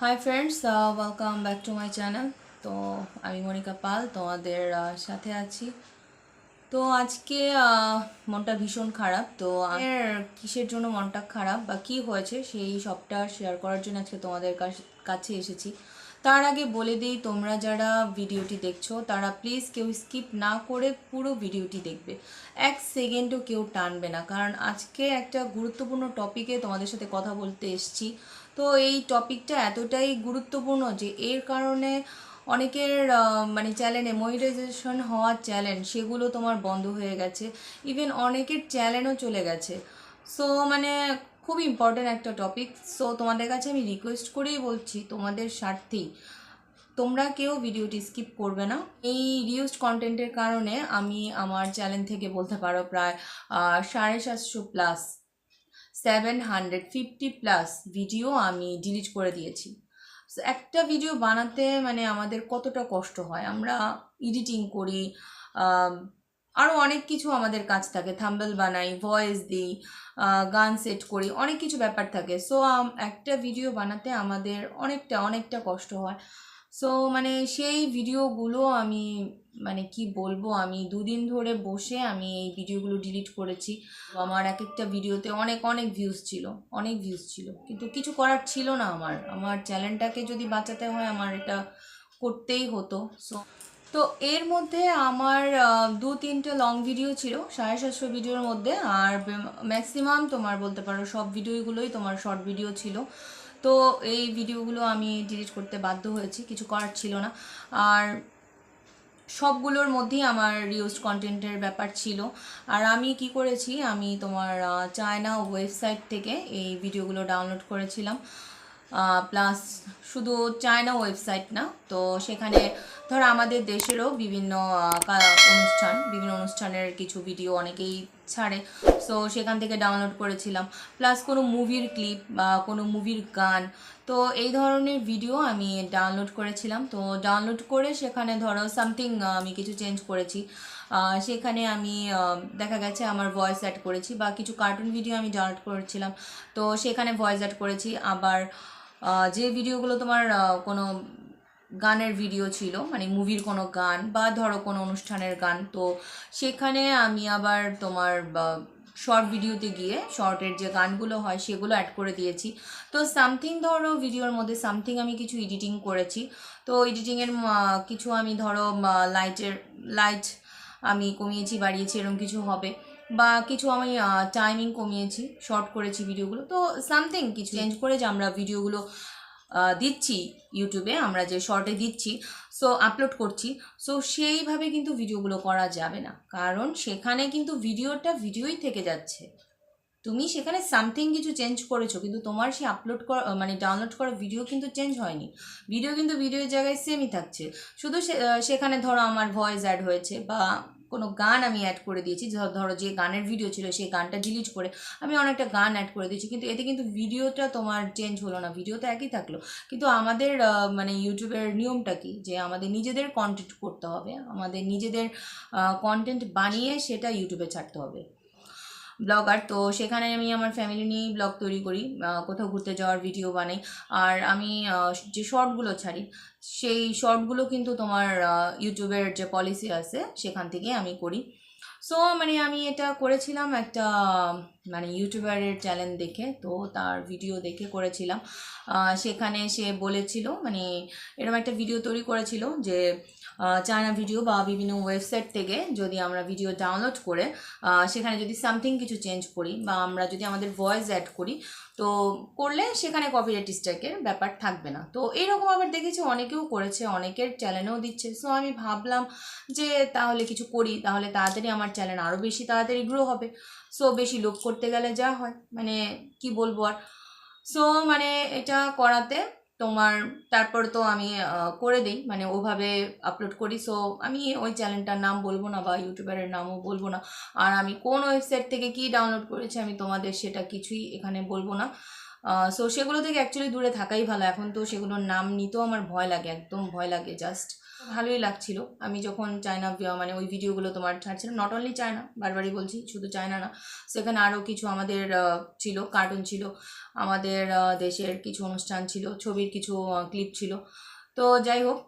Hi friends welcome back to my channel তো, আমি মনিকা পাল, তোমাদের সাথে আছি। তো আজকে মনটা ভীষণ খারাপ। তো আমার কিসের জন্য মনটা খারাপ বা কি হয়েছে সেই সবটা শেয়ার করার জন্য আজকে তোমাদের কাছে এসেছি। তার আগে বলে দিই, তোমরা যারা ভিডিওটি দেখছ, তারা প্লিজ কেউ স্কিপ না করে পুরো ভিডিওটি দেখবে। এক সেকেন্ডও কেউ টানবে না। কারণ আজকে একটা গুরুত্বপূর্ণ টপিকে তোমাদের সাথে কথা বলতে এসেছি। তো এই টপিকটা এতটাই গুরুত্বপূর্ণ যে এর কারণে অনেকের মানে চ্যানেলে মনিটাইজেশন হওয়ার চ্যানেল সেগুলো তোমার বন্ধ হয়ে গেছে। ইভেন অনেকের চ্যানেলও চলে গেছে। সো মানে খুব ইম্পর্ট্যান্ট একটা টপিক সো তোমাদের কাছে আমি রিকোয়েস্ট করেই বলছি, তোমাদের স্বার্থেই তোমরা কেউ ভিডিওটি স্কিপ করবে না। এই রিউজড কন্টেন্টের কারণে আমি আমার চ্যানেল থেকে বলতে পারো প্রায় সাড়ে সাতশো plus seven hundred fifty plus video আমি ডিলিট করে দিয়েছি। একটা ভিডিও বানাতে মানে আমাদের কতটা কষ্ট হয়। আমরা এডিটিং করি আরও অনেক কিছু আমাদের কাজ থাকে। থাম্বেল বানাই ভয়েস দিই গান সেট করি, অনেক কিছু ব্যাপার থাকে। সো একটা ভিডিও বানাতে আমাদের অনেকটা অনেকটা কষ্ট হয়। সো মানে সেই ভিডিওগুলো আমি মানে কি বলব, আমি দুদিন ধরে বসে আমি এই ভিডিওগুলো ডিলিট করেছি। আমার এক একটা ভিডিওতে অনেক অনেক ভিউজ ছিল, অনেক ভিউজ ছিল। কিন্তু কিছু করার ছিল না আমার। আমার চ্যানেলটাকে যদি বাঁচাতে হয়, আমার এটা করতেই হতো। সো তো এর মধ্যে আমার দু তিনটে লং ভিডিও ছিল, সাড়ে সাতশো ভিডিওর মধ্যে। আর ম্যাক্সিমাম তোমার বলতে পারো সব ভিডিওগুলোই তোমার শর্ট ভিডিও ছিল। তো এই ভিডিওগুলো আমি ডিলিট করতে বাধ্য হয়েছি, কিছু করার ছিল না। আর সবগুলোর মধ্যেই আমার রিউজ কন্টেন্টের ব্যাপার ছিল। আর আমি কি করেছি, আমি তোমার চায়না ওয়েবসাইট থেকে এই ভিডিওগুলো ডাউনলোড করেছিলাম। প্লাস শুধু চায়না ওয়েবসাইট না, তো সেখানে ধর আমাদের দেশেরও বিভিন্ন অনুষ্ঠান, বিভিন্ন অনুষ্ঠানের কিছু ভিডিও অনেকেই ছাড়ে। সো সেখান থেকে ডাউনলোড করেছিলাম। প্লাস কোনো মুভির ক্লিপ বা কোনো মুভির গান, তো এই ধরনের ভিডিও আমি ডাউনলোড করেছিলাম। তো ডাউনলোড করে সেখানে ধরো সামথিং আমি কিছু চেঞ্জ করেছি। সেখানে আমি দেখা গেছে আমার ভয়েস অ্যাড করেছি বা কিছু কার্টুন ভিডিও আমি ডাউনলোড করেছিলাম। তো সেখানে ভয়েস অ্যাড করেছি। আবার যে ভিডিওগুলো তোমার কোনো গানের ভিডিও ছিল মানে মুভির কোনো গান বা ধরো কোনো অনুষ্ঠানের গান, তো সেখানে আমি আবার তোমার শর্ট ভিডিওতে গিয়ে শর্টের যে গানগুলো হয় সেগুলো অ্যাড করে দিয়েছি। তো সামথিং ধরো ভিডিওর মধ্যে সামথিং আমি কিছু এডিটিং করেছি। তো এডিটিংয়ের কিছু আমি ধরো লাইটের লাইট আমি কমিয়েছি, বাড়িয়েছি এরকম কিছু হবে। বা কিছু আমি টাইমিং কমিয়েছি শর্ট করেছি ভিডিওগুলো তো সামথিং কিছু চেঞ্জ করে যে আমরা ভিডিওগুলো দিচ্ছি ইউটিউবে আমরা যে শর্টে দিচ্ছি সো আপলোড করছি সো সেইভাবে কিন্তু ভিডিওগুলো করা যাবে না। কারণ সেখানে কিন্তু ভিডিওটা ভিডিওই থেকে যাচ্ছে। তুমি সেখানে সামথিং কিছু চেঞ্জ করেছ, কিন্তু তোমার সেই আপলোড করা মানে ডাউনলোড করা ভিডিও কিন্তু চেঞ্জ হয়নি। ভিডিও কিন্তু ভিডিওর জায়গায় সেমই থাকছে। শুধু সে- সেখানে ধরো আমার ভয়েস অ্যাড হয়েছে বা কোনো গান আমি অ্যাড করে দিয়েছি। ধরো যে গানের ভিডিও ছিল সেই গানটা ডিলিট করে আমি অনেকটা গান অ্যাড করে দিয়েছি। কিন্তু এতে কিন্তু ভিডিওটা তোমার চেঞ্জ হলো না ভিডিও তো একই থাকল। কিন্তু আমাদের মানে ইউটিউবের নিয়মটা কি? যে আমাদের নিজেদের কন্টেন্ট করতে হবে, আমাদের নিজেদের কন্টেন্ট বানিয়ে সেটা ইউটিউবে ছাড়তে হবে। ব্লগার, তো সেখানে আমি আমার ফ্যামিলি নিয়েই ব্লগ তৈরি করি। কোথাও ঘুরতে যাওয়ার ভিডিও বানাই। আর আমি যে শর্টগুলো ছাড়ি, সেই শর্টগুলো কিন্তু তোমার ইউটিউবের যে পলিসি আছে, সেখান থেকে আমি করি। সো মানে আমি এটা করেছিলাম একটা মানে ইউটিউবারের চ্যানেল দেখে, তো তার ভিডিও দেখে করেছিলাম। সেখানে সে বলেছিল মানে এরকম একটা ভিডিও তৈরি করেছিল যে চায়না ভিডিও বা বিভিন্ন ওয়েবসাইট থেকে যদি আমরা ভিডিও ডাউনলোড করে সেখানে যদি সামথিং কিছু চেঞ্জ করি বা আমরা যদি আমাদের ভয়েস অ্যাড করি, তো করলে সেখানে কপিরাইট স্ট্রাইকের ব্যাপার থাকবে না। তো এইরকম আবার দেখেছি অনেকেও করেছে, অনেকের চ্যানেলেও দিচ্ছে। সো আমি ভাবলাম যে তাহলে কিছু করি, তাহলে তাড়াতাড়ি আমার চ্যানেল আরও বেশি তাড়াতাড়ি গ্রো হবে। সো বেশি লোক করতে গেলে যা হয় মানে কি বলব আর? সো মানে এটা করাতে তোমার, তারপর তো আমি করে দিই মানে ওভাবে আপলোড করি। সো আমি ওই চ্যানেলটার নাম বলব না বা ইউটিউবারের নামও বলব না। আর আমি কোন ওয়েবসাইট থেকে কি ডাউনলোড করেছি আমি তোমাদের সেটা কিছুই এখানে বলব না। সো সেগুলো থেকে অ্যাকচুয়ালি দূরে থাকাই ভালো। এখন তো সেগুলোর নাম নিতেও আমার ভয় লাগে, একদম ভয় লাগে জাস্ট ভালোই লাগছিল। আমি যখন চায়না মানে ওই ভিডিওগুলো তোমার ছাড়ছিলাম নট অনলি চায়না বারবারই বলছি, শুধু চায়না না, সেখানে আরও কিছু আমাদের ছিল কার্টুন ছিল, আমাদের দেশের কিছু অনুষ্ঠান ছিল, ছবির কিছু ক্লিপ ছিল। তো যাই হোক,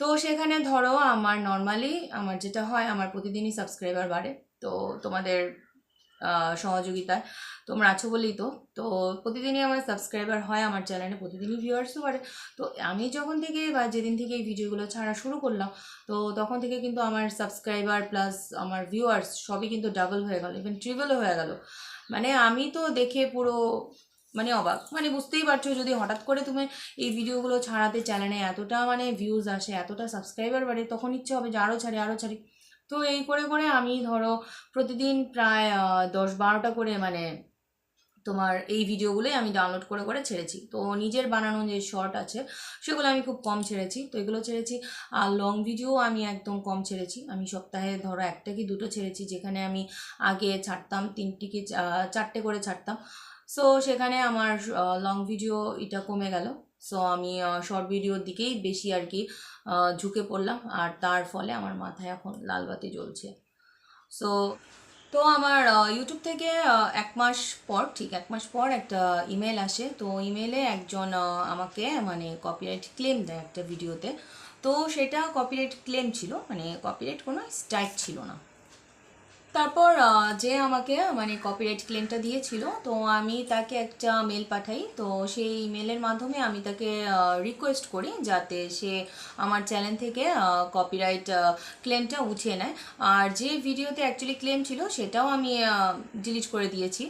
তো সেখানে ধরো আমার নর্মালি আমার যেটা হয়, আমার প্রতিদিনই সাবস্ক্রাইবার বাড়ে। তো তোমাদের সহযোগিতায়। তোমরা আছো বলেই তো। তো প্রতিদিনই আমার সাবস্ক্রাইবার হয় আমার চ্যানেলে প্রতিদিনই ভিউয়ার্সও বাড়ে। তো আমি যখন থেকে বা যেদিন থেকে এই ভিডিওগুলো ছাড়া শুরু করলাম, তো তখন থেকে কিন্তু আমার সাবস্ক্রাইবার প্লাস আমার ভিউয়ার্স সবই কিন্তু ডাবল হয়ে গেল ইভেন ট্রিপলও হয়ে গেল। মানে আমি তো দেখে পুরো মানে অবাক। মানে বুঝতেই পারছ যদি হঠাৎ করে তুমি এই ভিডিওগুলো ছাড়াতে চ্যানেলে এতটা মানে ভিউজ আসে, এতটা সাবস্ক্রাইবার বাড়ে, তখন ইচ্ছে হবে যে আরও ছাড়ি আরও ছাড়ি। তো এই করে করে আমি ধরো প্রতিদিন প্রায় দশ বারোটা করে মানে তোমার এই ভিডিওগুলোই আমি ডাউনলোড করে করে ছেড়েছি। তো নিজের বানানো যে শর্ট আছে, সেগুলো আমি খুব কম ছেড়েছি। তো এগুলো ছেড়েছি, আর লং ভিডিও আমি একদম কম ছেড়েছি। আমি সপ্তাহে ধরো একটা কি দুটো ছেড়েছি, যেখানে আমি আগে ছাড়তাম তিনটি কি চারটে করে ছাড়তাম। সো সেখানে আমার লং ভিডিও এটা কমে গেল। সো আমি শর্ট ভিডিওর দিকেই বেশি আর কি ঝুঁকে পড়লাম আর তার ফলে আমার মাথায় এখন লাল বাতি জ্বলছে। সো তো আমার ইউটিউব থেকে এক মাস পর, ঠিক এক মাস পর একটা ইমেল আসে। তো ইমেলে একজন আমাকে মানে কপিরাইট ক্লেম দেয় একটা ভিডিওতে তো। সেটা কপিরাইট ক্লেম ছিল মানে কপিরাইট কোনো স্ট্রাইক ছিল না। তারপর যে আমাকে মানে কপিরাইট ক্লেমটা দিয়েছিল, তো আমি তাকে একটা মেল পাঠাই। তো সেই মেলের মাধ্যমে আমি তাকে রিকোয়েস্ট করি যাতে সে আমার চ্যানেল থেকে কপিরাইট ক্লেমটা উঠিয়ে নেয়। আর যে ভিডিওতে অ্যাকচুয়ালি ক্লেম ছিল, সেটাও আমি ডিলিট করে দিয়েছি।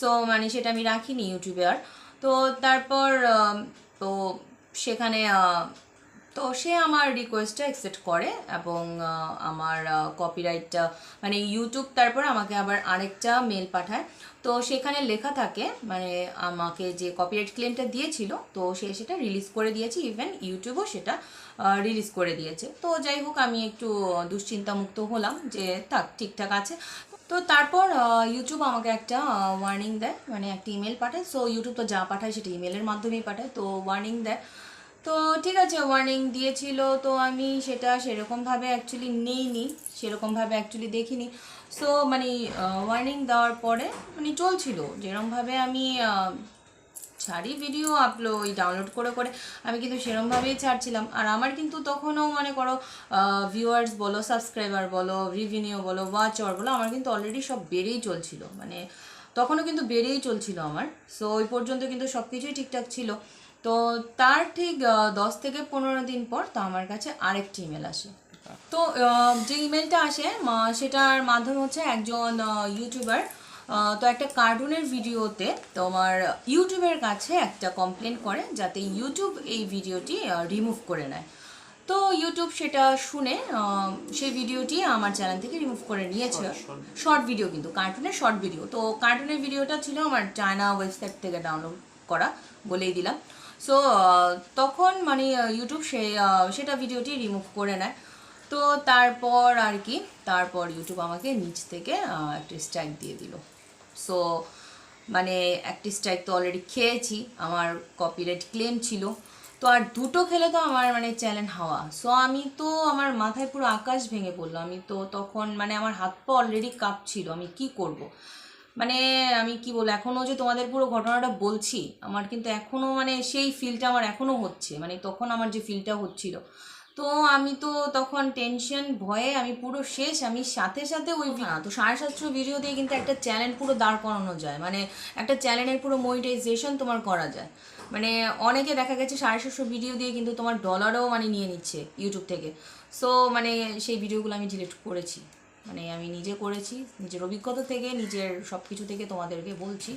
সো মানে সেটা আমি রাখিনি ইউটিউবে আর। তো তারপর তো সেখানে তো সে আমার রিকোয়েস্টটা অ্যাকসেপ্ট করে এবং আমার কপিরাইটটা মানে ইউটিউব তারপর আমাকে আবার আরেকটা মেল পাঠায়। তো সেখানে লেখা থাকে মানে আমাকে যে কপিরাইট ক্লেমটা দিয়েছিল, তো সে সেটা রিলিজ করে দিয়েছে ইভেন ইউটিউবও সেটা রিলিজ করে দিয়েছে। তো যাই হোক, আমি একটু দুশ্চিন্তামুক্ত হলাম যে থাক, ঠিকঠাক আছে। তো তারপর ইউটিউব আমাকে একটা ওয়ার্নিং দেয় মানে একটা ইমেল পাঠায়। সো ইউটিউব তো যা পাঠায় সেটা ইমেলের মাধ্যমেই পাঠায়। তো ওয়ার্নিং দেয় তো ঠিক আছে ওয়ার্নিং দিয়েছিল, তো আমি সেটা সেরকমভাবে অ্যাকচুয়ালি নেইনি সেরকমভাবে অ্যাকচুয়ালি দেখিনি। সো মানে ওয়ার্নিং দেওয়ার পরে মানে চলছিল যেরকমভাবে আমি ছাড়ি ভিডিও আপলোড ওই ডাউনলোড করে করে আমি কিন্তু সেরমভাবেই ছাড়ছিলাম। আর আমার কিন্তু তখনও, মনে করো ভিউয়ার্স বলো সাবস্ক্রাইবার বলো রিভিনিউ বলো ওয়াচ বলো, আমার কিন্তু অলরেডি সব বেড়েই চলছিল। মানে তখনও কিন্তু বেড়েই চলছিল আমার। সো ওই পর্যন্ত কিন্তু সব কিছুই ঠিকঠাক ছিল। তো তার ঠিক দশ থেকে পনেরো দিন পর তো আমার কাছে আরেকটি ইমেল আসে। তো যে ইমেলটা আসে মা- সেটার মাধ্যমে হচ্ছে একজন ইউটিউবার তো একটা কার্টুনের ভিডিওতে তোমার ইউটিউবের কাছে একটা কমপ্লেন করে যাতে ইউটিউব এই ভিডিওটি রিমুভ করে নেয়। তো ইউটিউব সেটা শুনে সেই ভিডিওটি আমার চ্যানেল থেকে রিমুভ করে নিয়েছে শর্ট ভিডিও কিন্তু কার্টুনের শর্ট ভিডিও তো কার্টুনের ভিডিওটা ছিল আমার চায়না ওয়েবসাইট থেকে ডাউনলোড করা বলেই দিলাম। সো তখন মানে ইউটিউব সে সেটা ভিডিওটি রিমুভ করে নেয়। তো তারপর আর কি, তারপর ইউটিউব আমাকে নিচ থেকে একটা স্ট্রাইক দিয়ে দিল। সো মানে একটি স্ট্রাইক তো অলরেডি খেয়েছি, আমার কপিরাইট ক্লেম ছিল। তো আর দুটো খেলে তো আমার মানে চ্যালেঞ্জ হাওয়া। সো আমি তো আমার মাথায় পুরো আকাশ ভেঙে পড়ল। আমি তো তখন মানে আমার হাত পা অলরেডি কাঁপছিল। আমি কি করব। মানে আমি কি বলব এখনও যে তোমাদের পুরো ঘটনাটা বলছি আমার কিন্তু এখনও মানে সেই ফিলটা আমার এখনও হচ্ছে মানে তখন আমার যে ফিলটা হচ্ছিল। তো আমি তো তখন টেনশন ভয়ে আমি পুরো শেষ আমি সাথে সাথে ওই হ্যাঁ, তো সাড়ে সাতশো ভিডিও দিয়ে কিন্তু একটা চ্যানেল পুরো দাঁড় করানো যায় মানে একটা চ্যানেলের পুরো মনিটাইজেশন তোমার করা যায়। মানে অনেকে দেখা গেছে সাড়ে সাতশো ভিডিও দিয়ে কিন্তু তোমার ডলারও মানে নিয়ে নিচ্ছে ইউটিউব থেকে। সো মানে সেই ভিডিওগুলো আমি ডিলিট করেছি। মানে আমি নিজে করেছি, নিজের অভিজ্ঞতা থেকে, নিজের সব কিছু থেকে তোমাদেরকে বলছি।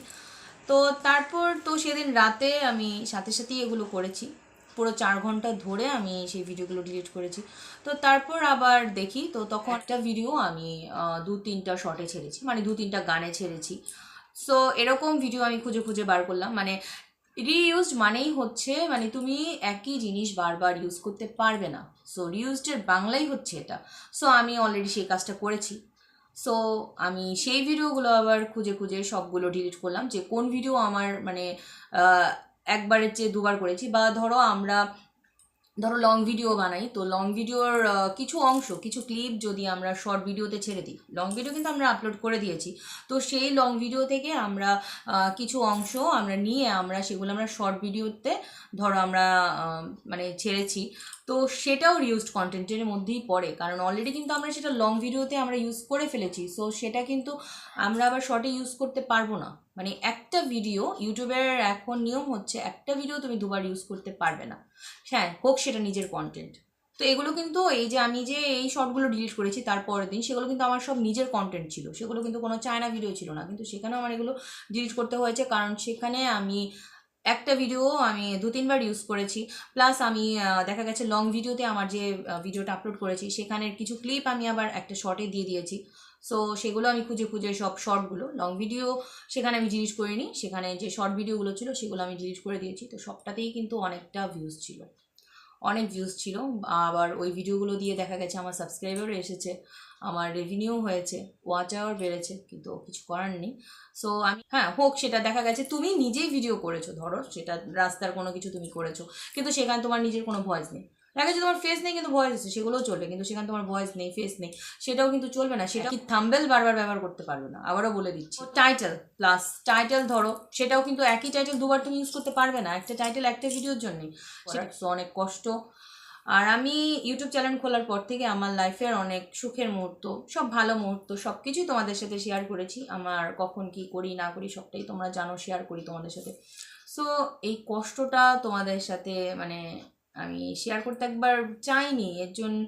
তো তারপর তো সেদিন রাতে আমি সাথে সাথেই এগুলো করেছি। পুরো চার ঘণ্টা ধরে আমি সেই ভিডিওগুলো ডিলিট করেছি। তো তারপর আবার দেখি, তো তখন একটা ভিডিও আমি দু তিনটা শর্টে ছেড়েছি মানে দু তিনটা গানে ছেড়েছি। সো এরকম ভিডিও আমি খুঁজে খুঁজে বার করলাম। মানে রিইউজড মানেই হচ্ছে মানে তুমি একই জিনিস বারবার ইউজ করতে পারবে না। সো রিইউজডের বাংলাই হচ্ছে এটা। সো আমি অলরেডি সেই কাজটা করেছি। সো আমি সেই ভিডিওগুলো আবার খুঁজে খুঁজে সবগুলো ডিলিট করলাম। যে কোন ভিডিও আমার মানে একবারের চেয়ে দুবার করেছি। বা ধরো আমরা ধরো লং ভিডিও বানাই, তো লং ভিডিওর কিছু অংশ, কিছু ক্লিপ যদি আমরা শর্ট ভিডিওতে ছেড়ে দিই লং ভিডিও কিন্তু আমরা আপলোড করে দিয়েছি, তো সেই লং ভিডিও থেকে আমরা কিছু অংশ আমরা নিয়ে আমরা সেগুলো আমরা শর্ট ভিডিওতে ধরো আমরা মানে ছেড়েছি, তো সেটাও রিউজড কন্টেন্টের মধ্যেই পড়ে, কারণ অলরেডি কিন্তু আমরা সেটা লং ভিডিওতে আমরা ইউজ করে ফেলেছি সো সেটা কিন্তু আমরা আবার শর্টে ইউজ করতে পারব না। মানে একটা ভিডিও ইউটিউবের এখন নিয়ম হচ্ছে একটা ভিডিও তুমি দুবার ইউজ করতে পারবে না। হ্যাঁ হোক সেটা নিজের কন্টেন্ট তো এগুলো কিন্তু এই যে আমি যে এই শর্টগুলো ডিলিট করেছি তারপরের দিন, সেগুলো কিন্তু আমার সব নিজের কন্টেন্ট ছিল। সেগুলো কিন্তু কোনো চায়না ভিডিও ছিল না। কিন্তু সেখানে আমার এগুলো ডিলিট করতে হয়েছে কারণ সেখানে আমি একটা ভিডিও আমি দু তিনবার ইউজ করেছি। প্লাস আমি দেখা গেছে লং ভিডিওতে আমার যে ভিডিওটা আপলোড করেছি, সেখানের কিছু ক্লিপ আমি আবার একটা শর্টে দিয়ে দিয়েছি। সো সেগুলো আমি খুঁজে খুঁজে সব শর্টগুলো লং ভিডিও সেখানে আমি ডিলিট করিনি সেখানে যে শর্ট ভিডিওগুলো ছিল, সেগুলো আমি ডিলিট করে দিয়েছি। তো সবটাতেই কিন্তু অনেকটা ভিউজ ছিল। অনেক ভিউজ ছিল। আবার ওই ভিডিওগুলো দিয়ে দেখা গেছে, আমার সাবস্ক্রাইবারও এসেছে, আমার রেভিনিউ হয়েছে ওয়াচ আওয়ার বেড়েছে, কিন্তু কিছু করার নেই। সো আমি হ্যাঁ হোক, সেটা দেখা গেছে, তুমি নিজেই ভিডিও করেছ, ধরো, সেটা রাস্তার কোনো কিছু তুমি করেছ, কিন্তু সেখানে তোমার নিজের কোনো ভয়েস নেই। দেখা যাচ্ছে তোমার ফেস নেই কিন্তু ভয়েস আছে সেগুলোও চলবে কিন্তু সেখানে তোমার ভয়েস নেই ফেস নেই সেটাও কিন্তু চলবে না সেটা কি থাম্বেল বারবার ব্যবহার করতে পারবে না আবারও বলে দিচ্ছি। টাইটেল প্লাস টাইটেল ধরো সেটাও কিন্তু একই টাইটেল দুবার তুমি ইউজ করতে পারবে না একটা টাইটেল একটা ভিডিওর জন্যই সেটা অনেক কষ্ট। আর আমি ইউটিউব চ্যানেল খোলার পর থেকে আমার লাইফের অনেক সুখের মুহূর্ত সব ভালো মুহূর্ত সব কিছুই তোমাদের সাথে শেয়ার করেছি আমার কখন কি করি না করি সবটাই তোমরা জানো শেয়ার করি তোমাদের সাথে। সো এই কষ্টটা তোমাদের সাথে মানে আমি শেয়ার করতে একবার চাইনি। এর জন্য,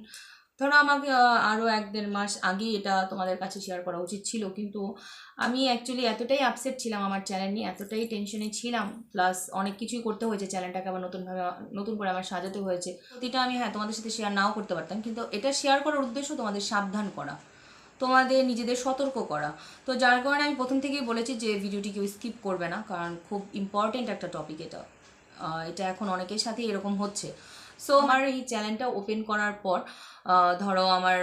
ধরো আমাকে আরও এক দেড় মাস আগেই এটা তোমাদের কাছে শেয়ার করা উচিত ছিল। কিন্তু আমি অ্যাকচুয়ালি এতটাই আপসেট ছিলাম আমার চ্যানেল নিয়ে, এতটাই টেনশনে ছিলাম। প্লাস অনেক কিছুই করতে হয়েছে চ্যানেলটাকে আবার নতুনভাবে, নতুন করে আমার সাজাতে হয়েছে। প্রতিটা আমি হ্যাঁ তোমাদের সাথে শেয়ার নাও করতে পারতাম। কিন্তু এটা শেয়ার করার উদ্দেশ্য তোমাদের সাবধান করা। তোমাদের নিজেদের সতর্ক করা। তো যার কারণে আমি প্রথম থেকেই বলেছি যে ভিডিওটি কেউ স্কিপ করবে না। কারণ খুব ইম্পর্টেন্ট একটা টপিক এটা। এটা এখন অনেকের সাথেই এরকম হচ্ছে। সো আমার এই চ্যানেলটা ওপেন করার পর ধরো আমার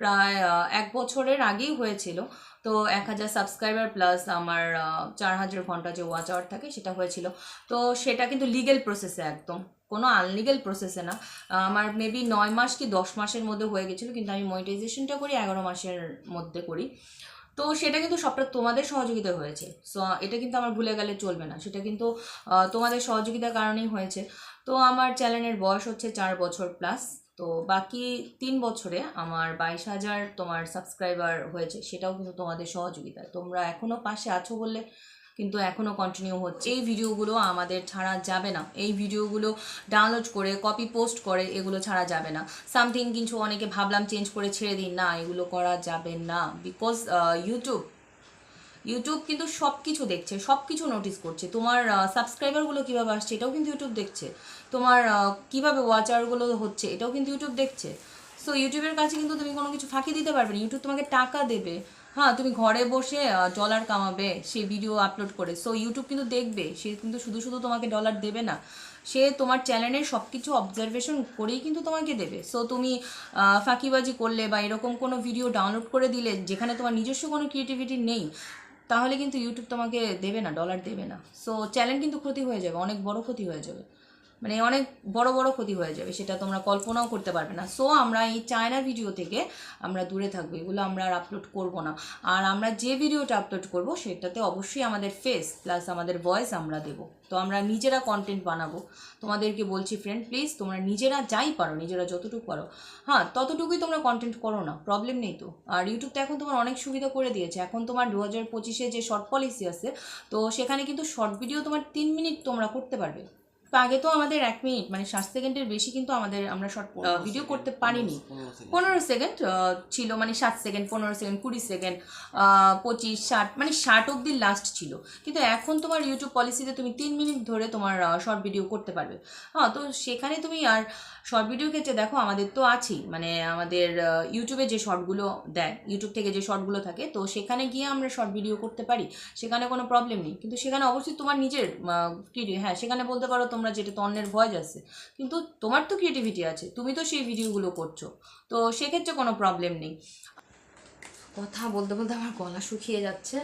প্রায় এক বছরের আগেই হয়েছিল। তো এক হাজার সাবস্ক্রাইবার প্লাস আমার চার হাজার ঘণ্টা যে ওয়াচ আওয়ার থাকে সেটা হয়েছিল। তো সেটা কিন্তু লিগেল প্রসেসে একদম। কোনো আনলিগেল প্রসেসে না। আমার মেবি নয় মাস কি দশ মাসের মধ্যে হয়ে গেছিল, কিন্তু আমি মনিটাইজেশনটা করি, এগারো মাসের মধ্যে করি। তো সেটা কিন্তু সবটা তোমাদের সহযোগিতা হয়েছে। সো এটা কিন্তু আমার ভুলে গেলে চলবে না। সেটা কিন্তু তোমাদের সহযোগিতার কারণেই হয়েছে। তো আমার চ্যানেলের বয়স হচ্ছে চার বছর প্লাস তো বাকি তিন বছরে আমার বাইশ হাজার তোমার সাবস্ক্রাইবার হয়েছে, সেটাও কিন্তু তোমাদের সহযোগিতা তোমরা এখনও পাশে আছো বললে কিন্তু এখনও কন্টিনিউ হচ্ছে। এই ভিডিওগুলো আমাদের ছাড়া যাবে না। এই ভিডিওগুলো ডাউনলোড করে কপি পোস্ট করে, এগুলো ছাড়া যাবে না। সামথিং কিছু অনেকে ভাবলাম চেঞ্জ করে ছেড়ে দিন না, এগুলো করা যাবে না। বিকজ ইউটিউব ইউটিউব কিন্তু সব কিছু দেখছে সব কিছু নোটিস করছে। তোমার সাবস্ক্রাইবারগুলো কীভাবে আসছে, এটাও কিন্তু ইউটিউব দেখছে। তোমার কীভাবে ওয়াচারগুলো হচ্ছে, এটাও কিন্তু ইউটিউব দেখছে। সো ইউটিউবের কাছে কিন্তু তুমি কোনো কিছু ফাঁকি দিতে পারবে না। ইউটিউব তোমাকে টাকা দেবে। হ্যাঁ তুমি ঘরে বসে ডলার কামাবে, সে ভিডিও আপলোড করে। সো ইউটিউব কিন্তু দেখবে, সে কিন্তু শুধু শুধু তোমাকে ডলার দেবে না। সে তোমার চ্যানেলের সব কিছু অবজারভেশন করেই কিন্তু তোমাকে দেবে। সো তুমি ফাঁকিবাজি করলে বা এরকম কোনো ভিডিও ডাউনলোড করে দিলে, যেখানে তোমার নিজস্ব কোনো ক্রিয়েটিভিটি নেই, তাহলে কিন্তু ইউটিউব তোমাকে দেবে না ডলার দেবে না। সো চ্যানেল কিন্তু ক্ষতি হয়ে যাবে, অনেক বড় ক্ষতি হয়ে যাবে। মানে অনেক বড় বড় ক্ষতি হয়ে যাবে, সেটা তোমরা কল্পনাও করতে পারবে না। সো আমরা এই চায়না ভিডিও থেকে আমরা দূরে থাকব, এগুলো আমরা আর আপলোড করব না। আর আমরা যে ভিডিওটা আপলোড করব, সেটাতে অবশ্যই আমাদের ফেস প্লাস আমাদের ভয়েস আমরা দেব। তো আমরা নিজেরা কন্টেন্ট বানাবো। তোমাদেরকে বলছি ফ্রেন্ড প্লিজ তোমরা নিজেরা যাই পারো, নিজেরা যতটুকু পারো। হ্যাঁ ততটুকুই তোমরা কন্টেন্ট করো না প্রবলেম নেই তো। আর ইউটিউব তো এখন তোমার অনেক সুবিধা করে দিয়েছে। এখন তোমার দু হাজার পঁচিশে যে শর্ট পলিসি আছে, তো সেখানে কিন্তু শর্ট ভিডিও তোমার তিন মিনিট তোমরা করতে পারবে। তো আগে তো আমাদের এক মিনিট মানে ষাট সেকেন্ডের বেশি কিন্তু আমাদের আমরা শর্ট ভিডিও করতে পারিনি। পনেরো সেকেন্ড। ছিল মানে ষাট সেকেন্ড পনেরো সেকেন্ড কুড়ি সেকেন্ড পঁচিশ ষাট মানে ষাট অব্দি লাস্ট ছিল। কিন্তু এখন তোমার ইউটিউব পলিসিতে তুমি তিন মিনিট ধরে তোমার শর্ট ভিডিও করতে পারবে। হ্যাঁ তো সেখানে তুমি আর শর্ট ভিডিও ক্ষেত্রে দেখো আমাদের তো আছেই মানে আমাদের ইউটিউবে যে শর্টগুলো দেয় ইউটিউব থেকে যে শর্টগুলো থাকে তো সেখানে গিয়ে আমরা শর্ট ভিডিও করতে পারি সেখানে কোনো প্রবলেম নেই। কিন্তু সেখানে অবশ্যই তোমার নিজের হ্যাঁ সেখানে বলতে পারো তোমরা যেটা তো অন্যের ভয় আছে কিন্তু তোমার তো ক্রিয়েটিভিটি আছে তুমি তো সেই ভিডিওগুলো করছ। তো সেক্ষেত্রে কোনো প্রবলেম নেই। কথা বলতে বলতে আমার গলা শুকিয়ে যাচ্ছে।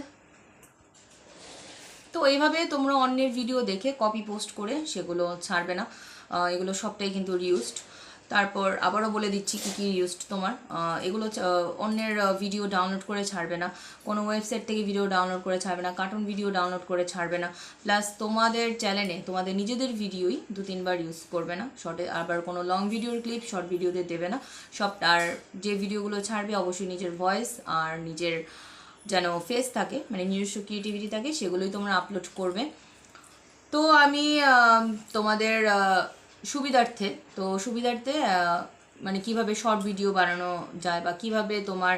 তো এইভাবে তোমরা অন্যের ভিডিও দেখে কপি পোস্ট করে সেগুলো ছাড়বে না। এগুলো সবটাই কিন্তু রিউজড তারপর আবারও বলে দিচ্ছি কী কী রিউজড তোমার। এগুলো অন্যের ভিডিও ডাউনলোড করে ছাড়বে না। কোনো ওয়েবসাইট থেকে ভিডিও ডাউনলোড করে ছাড়বে না কার্টুন ভিডিও ডাউনলোড করে ছাড়বে না। প্লাস তোমাদের চ্যানেলে তোমাদের নিজেদের ভিডিওই দু তিনবার ইউজ করবে না। শর্টে আবার কোনো লং ভিডিওর ক্লিপ শর্ট ভিডিওতে দেবে না। সব, আর যে ভিডিওগুলো ছাড়বে, অবশ্যই নিজের ভয়েস আর নিজের যেন ফেস থাকে মানে নিজস্ব ক্রিয়েটিভিটি থাকে, সেগুলোই তোমরা আপলোড করবে। তো আমি তোমাদের সুবিধার্থে। তো সুবিধার্থে মানে কীভাবে শর্ট ভিডিও বানানো যায় বা কীভাবে তোমার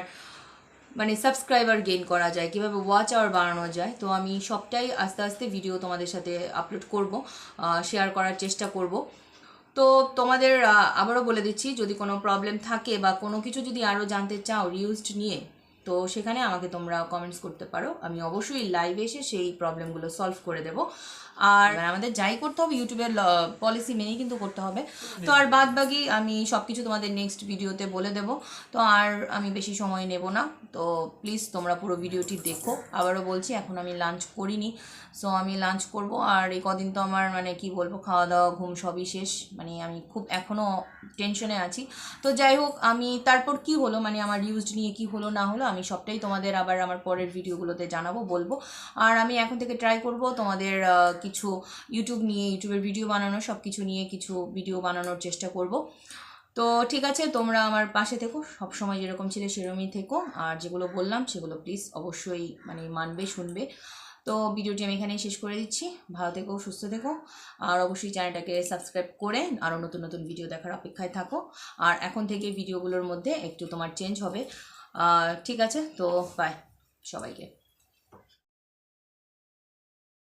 মানে সাবস্ক্রাইবার গেইন করা যায়, কীভাবে ওয়াচ আওয়ার বাড়ানো যায়, তো আমি সবটাই আস্তে আস্তে ভিডিও তোমাদের সাথে আপলোড করব শেয়ার করার চেষ্টা করব। তো তোমাদের আবারও বলে দিচ্ছি, যদি কোনো প্রবলেম থাকে বা কোনো কিছু যদি আরও জানতে চাও রিউজড নিয়ে তো সেখানে আমাকে তোমরা কমেন্টস করতে পারো। আমি অবশ্যই লাইভে এসে সেই প্রবলেমগুলো সলভ করে দেব। আর আমাদের যাই করতে হবে ইউটিউবের পলিসি মেনেই কিন্তু করতে হবে। তো আর বাদ বাকি আমি সব কিছু তোমাদের নেক্সট ভিডিওতে বলে দেব। তো আর আমি বেশি সময় নেব না। তো প্লিজ তোমরা পুরো ভিডিওটি দেখো। আবারও বলছি, এখন আমি লাঞ্চ করিনি। সো আমি লাঞ্চ করব। আর এই কদিন তো আমার মানে কি বলব খাওয়া দাওয়া ঘুম সবই শেষ। মানে আমি খুব এখনও টেনশনে আছি। তো যাই হোক, আমি তারপর কি হলো? মানে আমার ইউজড নিয়ে কি হলো, না হলো আমি সবটাই তোমাদের আবার আমার পরের ভিডিওগুলোতে জানাব, বলব। আর আমি এখন থেকে ট্রাই করব তোমাদের কিছু ইউটিউব নিয়ে ইউটিউবের ভিডিও বানানো সব কিছু নিয়ে কিছু ভিডিও বানানোর চেষ্টা করব। তো ঠিক আছে, তোমরা আমার পাশে থেকো, সবসময় যেরকম ছিলে সেরকমই থেকো। আর যেগুলো বললাম, সেগুলো প্লিজ অবশ্যই মানে মানবে, শুনবে। তো ভিডিওটি আমি এখানেই শেষ করে দিচ্ছি। ভালো থেকো, সুস্থ থেকো। আর অবশ্যই চ্যানেলটাকে সাবস্ক্রাইব করে আরও নতুন নতুন ভিডিও দেখার অপেক্ষায় থাকো। আর এখন থেকে ভিডিওগুলোর মধ্যে একটু তোমার চেঞ্জ হবে। ঠিক আছে তো বাই সবাইকে।